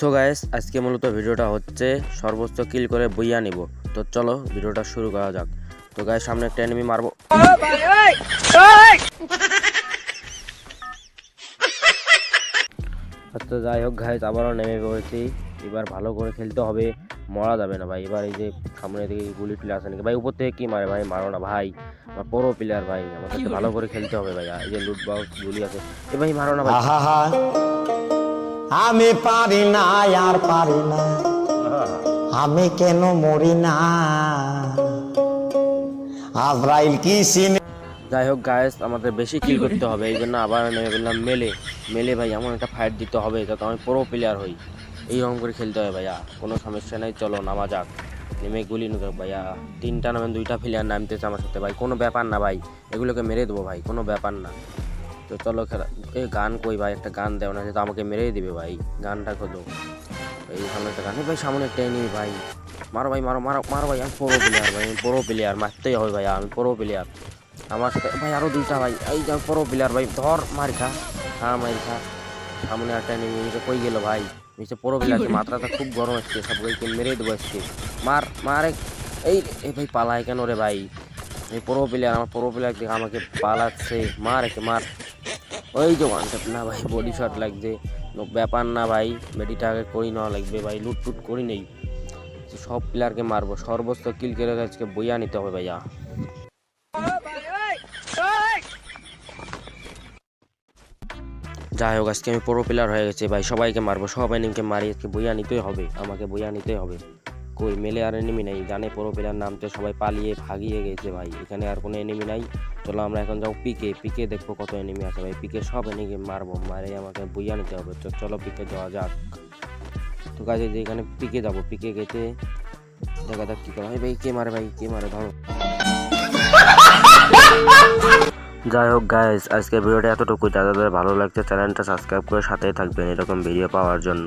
So guys আজকে মূলত ভিডিওটা হচ্ছে সর্বোচ্চ কিল করে বইয়া নিব। তো চলো, ভিডিওটা শুরু করা যাক। তো গাইস সামনে একটা এনিমি মারবো। আচ্ছা যাই হোক গাইস আবারও নেমে পড়েছি। এবার ভালো করে খেলতে হবে। মরা যাবে না ভাই। এবার এই যে সামনে দিকে গুলি টুলি আসে নাকি? ভাই, উপর থেকে কি মারে ভাই? মারো না ভাই। আমার পুরো প্লেয়ার ভাই। আমাদেরকে ভালো করে খেলতে হবে ভাই। এই যে লুট বক্স গুলি আছে। এ ভাই, মারো না ভাই। আমি পারি না আর পারি না। আমি কেন মরি না? আজরাইল কি সিনে যাই হোক গায়েস আমাদের বেশি কিল করতে হবে। এই জন্য আবার নেমে বললাম মেলে মেলে ভাই এমন একটা ফাইট দিতে হবে যাতে আমি পুরো প্লেয়ার হই। এইরকম করে খেলতে হবে ভাইয়া কোনো সমস্যা নেই চলো নামা যাক। নেমে গুলি নুকে ভাইয়া তিনটা নামে দুইটা প্লেয়ার নামতেছে আমার সাথে ভাই। কোনো ব্যাপার না ভাই এগুলোকে মেরে দেবো ভাই কোনো ব্যাপার না। তো চলো খেলা। এই গান কই ভাই? একটা গান দেও না তো আমাকে মেরেই দিবে ভাই। গানটা খোঁজো এই সামনে একটা গান। ভাই, সামনে একটা এনিমি ভাই। মারো ভাই, মারো মারো মারো ভাই, আমি পুরো প্লেয়ার ভাই, আমি পুরো প্লেয়ার মারতেই হবে ভাই, আমি পুরো প্লেয়ার আমার সাথে ভাই, আরও দুইটা ভাই। এই যে পুরো প্লেয়ার ভাই, ধর, মার খা। হ্যাঁ মার খা। সামনে একটা এনিমি নিচে কই গেল ভাই? নিচে পুরো প্লেয়ার মাত্রাটা খুব গরম আসছে সবাইকে মেরে দেবো আসছে মার মার, এই এই ভাই, পালায় কেন রে ভাই? এই পুরো প্লেয়ার আমার পুরো প্লেয়ার দেখে আমাকে পালাচ্ছে। মার একে, মার। ওই যে ওয়ান ট্যাপ না ভাই বডি শট লাগছে। ব্যাপার না ভাই আগে করি নেওয়া লাগবে ভাই লুট টুট করি নেই। সব প্লেয়ারকে মারবো। সর্বোচ্চ কিল করে আজকে বইয়া নিতে হবে ভাইয়া। যাই হোক, আজকে আমি পুরো প্লেয়ার হয়ে গেছি ভাই, সবাইকে মারবো, সব এনিমকে মারি, আজকে বইয়া নিতেই হবে, আমাকে বইয়া নিতেই হবে। কই? মেলে আর এনিমি নেই। জানে পুরো প্লেয়ার নামতে সবাই পালিয়ে ভাগিয়ে গেছে ভাই। এখানে আর কোনো এনিমি নাই। চলো আমরা এখন যাও পিকে। পিকে দেখব কত এনিমি আছে ভাই। পিকে সব এনিমি মারবো। মারে আমাকে বইয়া নিতে হবে। তো চলো পিকে যাওয়া যাক। তো কাজে যে এখানে পিকে যাব। পিকে গেতে দেখা যাক কি করা। ভাই কে মারে ভাই? কে মারে? ধরো। যাই হোক গাইস আজকের ভিডিওটা এতটুকু যাদের ভালো লাগছে, চ্যানেলটা সাবস্ক্রাইব করে সাথেই থাকবেন। এরকম ভিডিও পাওয়ার জন্য।